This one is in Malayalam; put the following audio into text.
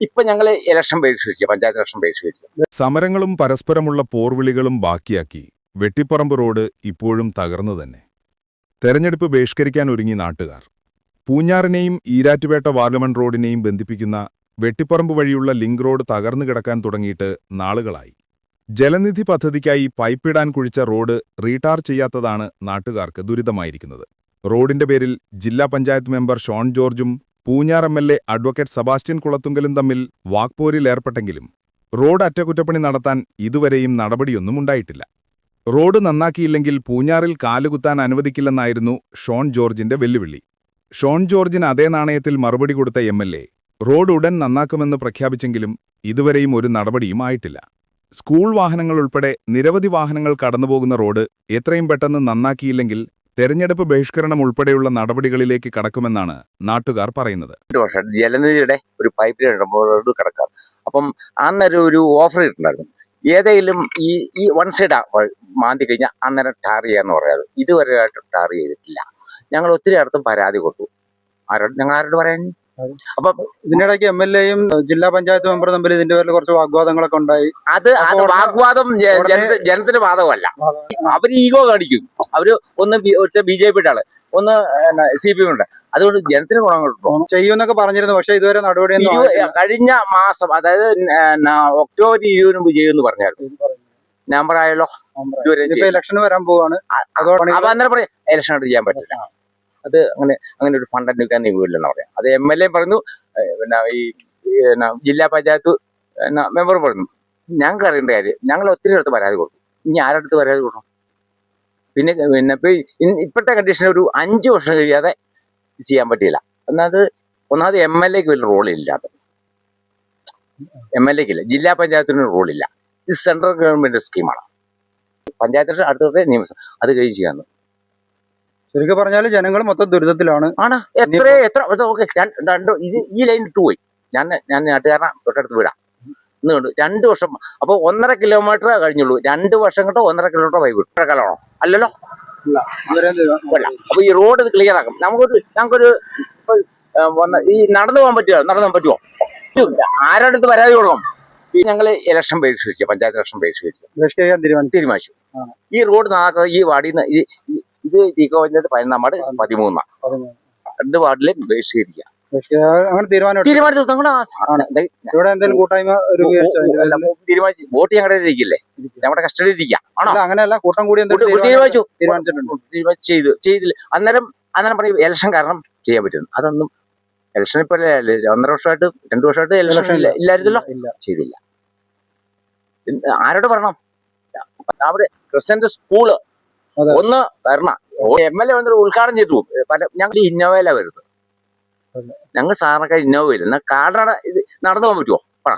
ഇപ്പൊ ഞങ്ങൾ ഇലക്ഷൻ ബഹിഷ്കരിക്കുക പഞ്ചായത്ത് ഇലക്ഷൻ ബഹിഷ്കരിക്കുക സമരങ്ങളും പരസ്പരമുള്ള പോർവിളികളും ബാക്കിയാക്കി വെട്ടിപ്പറമ്പ് റോഡ് ഇപ്പോഴും തകർന്നു തന്നെ. തെരഞ്ഞെടുപ്പ് ബഹിഷ്കരിക്കാൻ ഒരുങ്ങി നാട്ടുകാർ. പൂഞ്ഞാറിനെയും ഈരാറ്റുപേട്ട വാർലമൺ റോഡിനെയും ബന്ധിപ്പിക്കുന്ന വെട്ടിപ്പറമ്പ് വഴിയുള്ള ലിങ്ക് റോഡ് തകർന്നു കിടക്കാൻ തുടങ്ങിയിട്ട് നാളുകളായി. ജലനിധി പദ്ധതിക്കായി പൈപ്പിടാൻ കുഴിച്ച റോഡ് റീടാർ ചെയ്യാത്തതാണ് നാട്ടുകാർക്ക് ദുരിതമായിരിക്കുന്നത്. റോഡിന്റെ പേരിൽ ജില്ലാ പഞ്ചായത്ത് മെമ്പർ ഷോൺ ജോർജും Poonjar M L A advocate Sebastian കുളത്തുങ്കലും തമ്മിൽ വാക്പോരിലേർപ്പെട്ടെങ്കിലും റോഡ് അറ്റകുറ്റപ്പണി നടത്താൻ ഇതുവരെയും നടപടിയൊന്നും ഉണ്ടായിട്ടില്ല. റോഡ് നന്നാക്കിയില്ലെങ്കിൽ പൂഞ്ഞാറിൽ കാലുകുത്താൻ അനുവദിക്കില്ലെന്നായിരുന്നു ഷോൺ ജോർജിന്റെ വെല്ലുവിളി. ഷോൺ ജോർജിന് അതേ നാണയത്തിൽ മറുപടി കൊടുത്ത എം റോഡ് ഉടൻ നന്നാക്കുമെന്ന് പ്രഖ്യാപിച്ചെങ്കിലും ഇതുവരെയും ഒരു നടപടിയും ആയിട്ടില്ല. സ്കൂൾ വാഹനങ്ങൾ ഉൾപ്പെടെ നിരവധി വാഹനങ്ങൾ കടന്നുപോകുന്ന റോഡ് എത്രയും പെട്ടെന്ന് നന്നാക്കിയില്ലെങ്കിൽ തെരഞ്ഞെടുപ്പ് ബഹിഷ്കരണം ഉൾപ്പെടെയുള്ള നടപടികളിലേക്ക് കടക്കുമെന്നാണ് നാട്ടുകാർ പറയുന്നത്. ജലനിധിയുടെ ഒരു പൈപ്പ് റോഡ് കിടക്കാം അപ്പം അന്നേരം ഒരു ഓഫർ ഇട്ടുണ്ടായിരുന്നു ഏതെങ്കിലും ഈ ഈ വൺ സൈഡ് മാന്തി കഴിഞ്ഞാൽ അന്നേരം ടാർ ചെയ്യാന്ന് പറയാറ് ഇതുവരെ ആയിട്ട് ടാർ ചെയ്തിട്ടില്ല. ഞങ്ങൾ ഒത്തിരി അടുത്തും പരാതി കൊടുത്തു. ആരോട് ഞങ്ങൾ ആരോട് പറയാൻ? അപ്പൊ ഇതിനിടയ്ക്ക് എം എൽ എയും ജില്ലാ പഞ്ചായത്ത് മെമ്പറും തമ്മിൽ ഇതിന്റെ പേരിൽ കുറച്ച് വാഗ്വാദങ്ങളൊക്കെ ഉണ്ടായി. അത് വാഗ്വാദം ജനത്തിന്റെ വാദമല്ല അവർ ഈഗോ കാണിക്കും. അവർ ഒന്ന് ബി- ജെ പിയുടെ ആൾ. ഒന്ന് സി പി എമ്മിന്റെ അതുകൊണ്ട് ജനത്തിന് ഗുണം കിട്ടും. ചെയ്യുമെന്നൊക്കെ പറഞ്ഞിരുന്നു പക്ഷെ ഇതുവരെ നടപടി കഴിഞ്ഞ മാസം അതായത് ഒക്ടോബർ ഇരുപതിന് മുമ്പ് ചെയ്യുമെന്ന് പറഞ്ഞായിരുന്നു നമ്പർ ആയല്ലോ. ഇലക്ഷൻ വരാൻ പോവാണ്. അപ്പൊ അന്നേരം പറയാം ഇലക്ഷൻ അടുത്ത് ചെയ്യാൻ പറ്റില്ല. അത് അങ്ങനെ അങ്ങനെ ഒരു ഫണ്ട് അനുവദിക്കാൻ വീടില്ലെന്ന് പറയാം. അത് എം എൽ എ പറഞ്ഞു പിന്നെ ഈ ജില്ലാ പഞ്ചായത്ത് മെമ്പർ പറഞ്ഞു ഞങ്ങൾക്ക് അറിയേണ്ട കാര്യം ഞങ്ങൾ ഒത്തിരി അടുത്ത് പരാതി കൊടുക്കും. ഇനി ആരടുത്ത് പരാതി കൊടുക്കണം? പിന്നെ പിന്നെ ഇപ്പൊ ഇപ്പോഴത്തെ കണ്ടീഷൻ ഒരു അഞ്ച് വർഷം കഴിയാതെ ചെയ്യാൻ പറ്റിയില്ല. എന്നത് ഒന്നാമത് എം എൽ എക്ക് വലിയ റോളില്ല എം എൽ എക്കില്ല ജില്ലാ പഞ്ചായത്തിന് റോളില്ല ഇത് സെൻട്രൽ ഗവൺമെന്റ് സ്കീമാണ് പഞ്ചായത്തിന് അടുത്ത നിയമസഭ അത് കഴിഞ്ഞ് ചെയ്യാന്ന് ശരിക്കും പറഞ്ഞാൽ ജനങ്ങൾ മൊത്തം ദുരിതത്തിലാണ്. ആണ്. എത്ര എത്ര ഓക്കെ രണ്ട് ഇത് ഈ ലൈൻ ഇട്ടു പോയി. ഞാൻ ഞാൻ നാട്ടുകാരനെ തൊട്ടടുത്ത് വിടാം. ഇന്ന് കണ്ടു. രണ്ട് വർഷം അപ്പോൾ ഒന്നര കിലോമീറ്റർ കഴിഞ്ഞുള്ളൂ. രണ്ട് വർഷം കിട്ടോ ഒന്നര കിലോമീറ്റർ വൈകി വിട്ടു കാലമാണോ? അല്ലല്ലോ? അല്ല. അപ്പൊ ഈ റോഡ് ഇത് ക്ലിയർ ആക്കും. നമുക്കൊരു ഞങ്ങൾക്കൊരു ഈ നടന്നു പോകാൻ പറ്റുമോ നടന്നു പോകാൻ പറ്റുമോ ആരടുത്ത് വരാതെ പരാതി കൊടുക്കണം? ഈ ഞങ്ങൾ ഇലക്ഷൻ ബഹിഷ്കരിക്കുക പഞ്ചായത്ത് ഇലക്ഷൻ ബഹിഷ്കരിക്കാൻ തീരുമാനിച്ചു. ഈ റോഡ് നാക്ക ഈ വാർഡിൽ നിന്ന് ഇത് തീക്കോ പഞ്ചായത്ത് പതിനൊന്നാം വാർഡ് പതിമൂന്നാം. രണ്ട് വാർഡിലും ബഹിഷ്കരിക്കുക അങ്ങനെ തീരുമാനം എടുത്തു. തീരുമാനിച്ചു നിങ്ങളുടെ ഇവിടെ എന്തെങ്കിലും കൂട്ടായ്മ? തീരുമാനിച്ചു വോട്ട് ഞങ്ങളുടെ ഇരിക്കില്ലേ? നമ്മുടെ കസ്റ്റഡിയിൽ ഇരിക്കാം. ആണോ? അല്ല അങ്ങനെയല്ല കൂട്ടം കൂടി തീരുമാനിച്ചു. തീരുമാനിച്ചിട്ടുണ്ട്. ചെയ്തു. ചെയ്തില്ല. അന്നേരം അന്നേരം പറയും ഇലക്ഷൻ കാരണം ചെയ്യാൻ പറ്റും അതൊന്നും ഇലക്ഷൻ ഇപ്പൊ അല്ലേ, ഒന്നര വർഷമായിട്ട് രണ്ടു വർഷമായിട്ട് ഇലക്ഷൻ ഇല്ല. ഇല്ലായിരുന്നല്ലോ? ഇല്ല ചെയ്തില്ല. ആരോട് പറയണം? അവിടെ ക്രിസ്ത്യന്റെ സ്കൂൾ ഒന്ന് തരണം. എം എൽ എ വന്നിട്ട് ഉദ്ഘാടനം ചെയ്തു. പല ഞങ്ങൾ ഇന്നോവയിലാണ് വരുന്നത്. ഞങ്ങൾ സാറിനൊക്കെ ഇന്നോവയിൽ എന്നാൽ കാറിനാണ് ഇത് നടന്നു പോകാൻ പറ്റുമോ പറ.